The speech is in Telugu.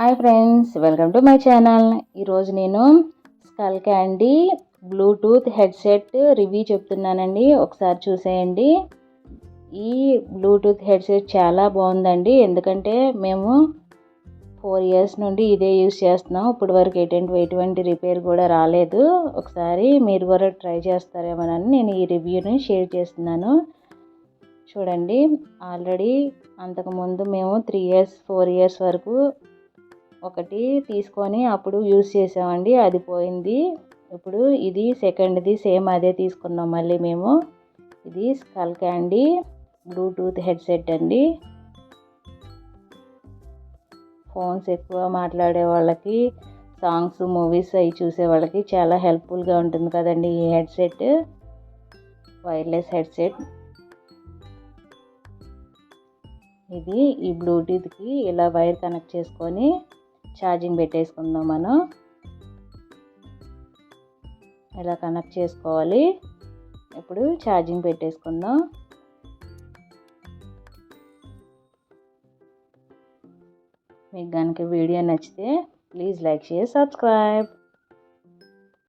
Hi friends welcome to my channel. ఈరోజు నేను Skullcandy Bluetooth headset review చెప్తున్నానండి. ఒకసారి చూసేయండి. ఈ బ్లూటూత్ హెడ్సెట్ చాలా బాగుందండి. ఎందుకంటే మేము ఫోర్ ఇయర్స్ నుండి ఇదే యూస్ చేస్తున్నాం. ఇప్పటి వరకు ఎటువంటి ఎటువంటి రిపేర్ కూడా రాలేదు. ఒకసారి మీరు కూడా ట్రై చేస్తారేమోనని నేను ఈ రివ్యూని షేర్ చేస్తున్నాను. చూడండి ఆల్రెడీ అంతకుముందు మేము త్రీ ఇయర్స్ ఫోర్ ఇయర్స్ వరకు ఒకటి తీసుకొని అప్పుడు యూస్ చేసామండి అది పోయింది. ఇప్పుడు ఇది సెకండ్ది సేమ్ అదే తీసుకున్నాం మళ్ళీ మేము. ఇది స్కల్ క్యాండీ బ్లూటూత్ హెడ్సెట్ అండి. ఫోన్స్ ఎక్కువ మాట్లాడే వాళ్ళకి సాంగ్స్ మూవీస్ అవి చూసే వాళ్ళకి చాలా హెల్ప్ఫుల్గా ఉంటుంది కదండి ఈ హెడ్సెట్ వైర్లెస్ హెడ్సెట్ ఇది ఈ బ్లూటూత్కి ఇలా వైర్ కనెక్ట్ చేసుకొని ఛార్జింగ్ పెట్టేసుకుందాం మనం. ఇలా కనెక్ట్ చేసుకోవాలి? ఇప్పుడు ఛార్జింగ్ పెట్టేసుకుందాం. మీకు కనుక వీడియో నచ్చితే ప్లీజ్ లైక్ షేర్ సబ్స్క్రైబ్.